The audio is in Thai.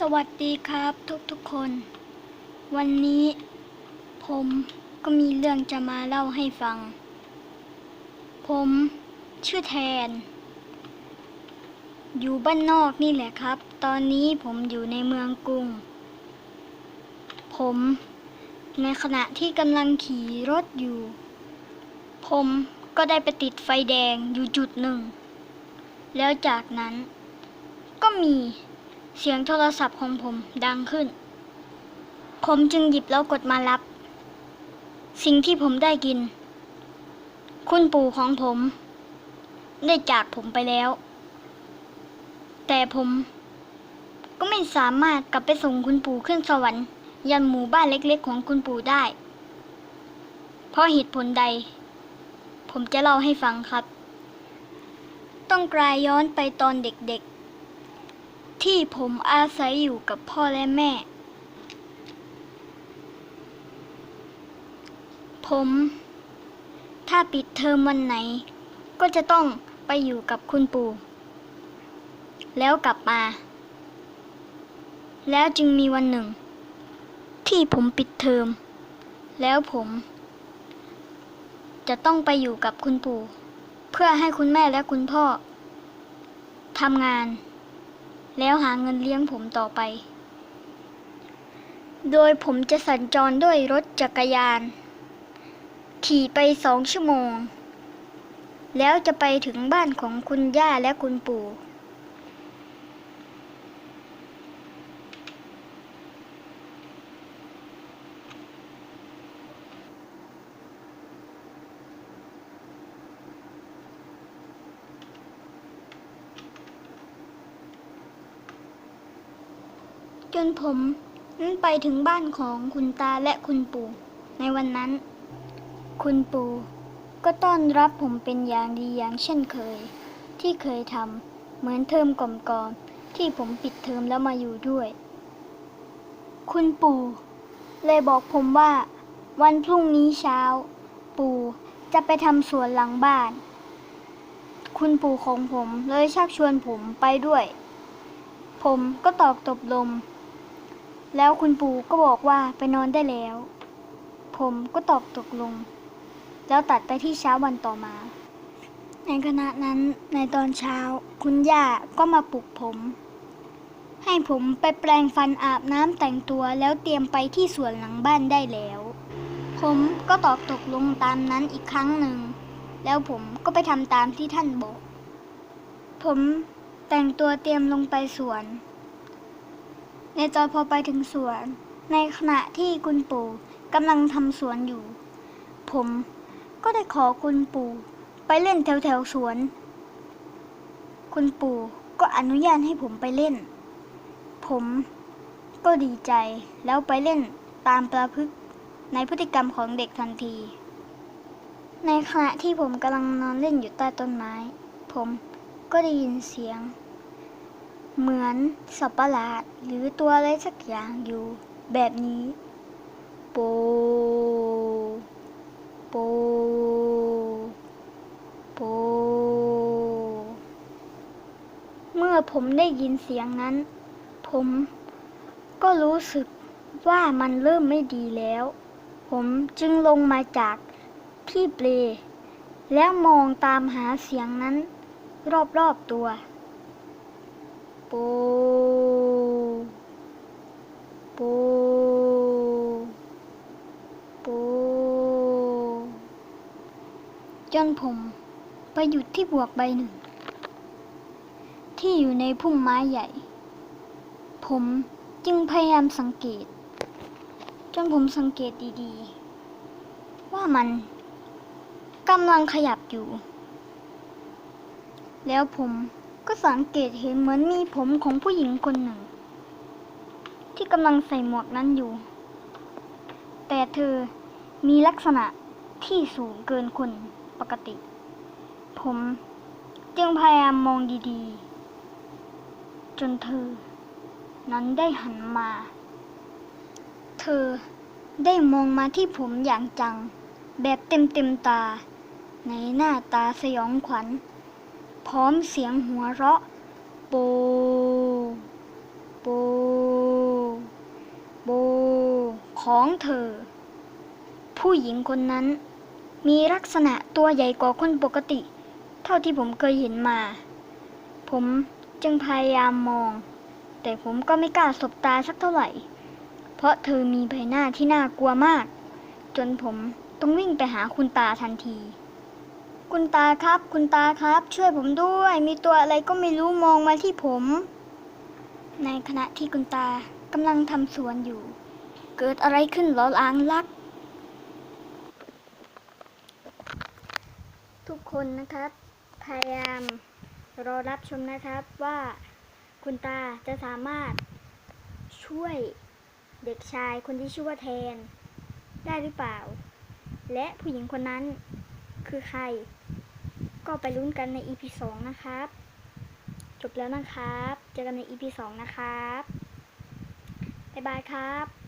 สวัสดีครับทุกทุกๆคน วันนี้ผมก็มีเรื่องจะมาเล่าให้ฟัง ผมชื่อแทน อยู่บ้านนอกนี่แหละครับ ตอนนี้ผมอยู่ในเมืองกรุง ผมในขณะที่กำลังขี่รถอยู่ ผมก็ได้ไปติดไฟแดงอยู่จุดหนึ่ง แล้วจากนั้นก็มี เสียงโทรศัพท์ของผมดังขึ้น ผมจึงหยิบแล้วกดมารับ สิ่งที่ผมได้กิน คุณปู่ของผม ได้จากผมไปแล้ว แต่ผมก็ไม่สามารถกลับไปส่งคุณปู่ขึ้นสวรรค์ยันหมู่บ้านเล็กๆ ของคุณปู่ได้ เพราะเหตุผลใด ผมจะเล่าให้ฟังครับ ต้องกลายย้อนไปตอนเด็กๆ ที่ผมอาศัยอยู่กับพ่อและแม่ ผม ถ้าปิดเทอมวันไหน ก็จะต้องไปอยู่กับคุณปู่ แล้วกลับมา แล้วจึงมีวันหนึ่ง ที่ผมปิดเทอม แล้วผม จะต้องไปอยู่กับคุณปู่ เพื่อให้คุณแม่และคุณพ่อทำงาน แล้วหาเงินเลี้ยงผมต่อไป โดยผมจะสัญจรด้วยรถจักรยาน ขี่ไปสองชั่วโมง แล้วจะไปถึงบ้านของคุณย่าและคุณปู่ จนผมนั้นไปถึงบ้านของคุณตาและคุณปู่ในวันนั้น คุณปู่ก็ต้อนรับผมเป็นอย่างดีอย่างเช่นเคย ที่เคยทำเหมือนเทอมก่อนๆที่ผมปิดเทอมแล้วมาอยู่ด้วย คุณปู่เลยบอกผมว่า วันพรุ่งนี้เช้า ปู่จะไปทำสวนหลังบ้าน คุณปู่ของผมเลยชักชวนผมไปด้วย ผมก็ตอบตกลง แล้วคุณปู่ก็บอกว่าไปนอนได้แล้ว ผมก็ตอบตกลง แล้วตัดไปที่เช้าวันต่อมา ในขณะนั้นในตอนเช้า คุณย่าก็มาปลุกผม ให้ผมไปแปลงฟันอาบน้ำแต่งตัวแล้วเตรียมไปที่สวนหลังบ้านได้แล้ว ผมก็ตอบตกลงตามนั้นอีกครั้งหนึ่ง แล้วผมก็ไปทำตามที่ท่านบอก ผมแต่งตัวเตรียมลงไปสวน ในตอนพอไปถึงสวน ในขณะที่คุณปู่กำลังทำสวนอยู่ ผมก็ได้ขอคุณปู่ไปเล่นแถวแถวๆสวน คุณปู่ก็อนุญาตให้ผมไปเล่น ผมก็ดีใจแล้วไปเล่นตามประพฤกในพฤติกรรมของเด็กทันที ในขณะที่ผมกำลังนอนเล่นอยู่ใต้ต้นไม้ ผมก็ได้ยินเสียง เหมือนสัตว์ประหลาดหรือตัวอะไรสักอย่างอยู่แบบนี้ โป โป โป เมื่อผมได้ยินเสียงนั้น ผมก็รู้สึกว่ามันเริ่มไม่ดีแล้ว ผมจึงลงมาจากที่เปลแล้วมองตามหาเสียงนั้น รอบๆตัว ปูปูปูจนผมไปหยุดที่บวกใบหนึ่ง ที่อยู่ในพุ่มไม้ใหญ่ ผมจึงพยายามสังเกต จนผมสังเกตดีๆ ว่ามันกำลังขยับอยู่ แล้วผม ก็สังเกตเห็นเหมือนมีผมของผู้หญิงคนหนึ่ง ที่กำลังใส่หมวกนั้นอยู่ แต่เธอมีลักษณะที่สูงเกินคนปกติ ผมจึงพยายามมองดีๆ จนเธอ นั้นได้หันมา เธอได้มองมาที่ผมอย่างจัง แบบเต็มเต็มๆตา ในหน้าตาสยองขวัญ พร้อมเสียงหัวเราะโป โป ของเธอ ผู้หญิงคนนั้น มีลักษณะตัวใหญ่กว่าคนปกติ เท่าที่ผมเคยเห็นมา ผมจึงพยายามมอง แต่ผมก็ไม่กล้าสบตาสักเท่าไหร่ เพราะเธอมีใบหน้าที่น่ากลัวมาก จนผมต้องวิ่งไปหาคุณตาทันที คุณตาครับ คุณตาครับ ช่วยผมด้วย มีตัวอะไรก็ไม่รู้มองมาที่ผม ในขณะที่คุณตากำลังทำสวนอยู่ เกิดอะไรขึ้นหรอลางลัก ทุกคนนะครับ พยายามรอรับชมนะครับว่าคุณตาจะสามารถช่วยเด็กชายคนที่ชื่อว่าแทน ได้หรือเปล่า และผู้หญิงคนนั้น คือใคร ก็ไปลุ้นกันใน EP 2 นะครับ จบแล้วนะครับ เจอกันใน EP 2 นะครับ บ๊ายบายครับ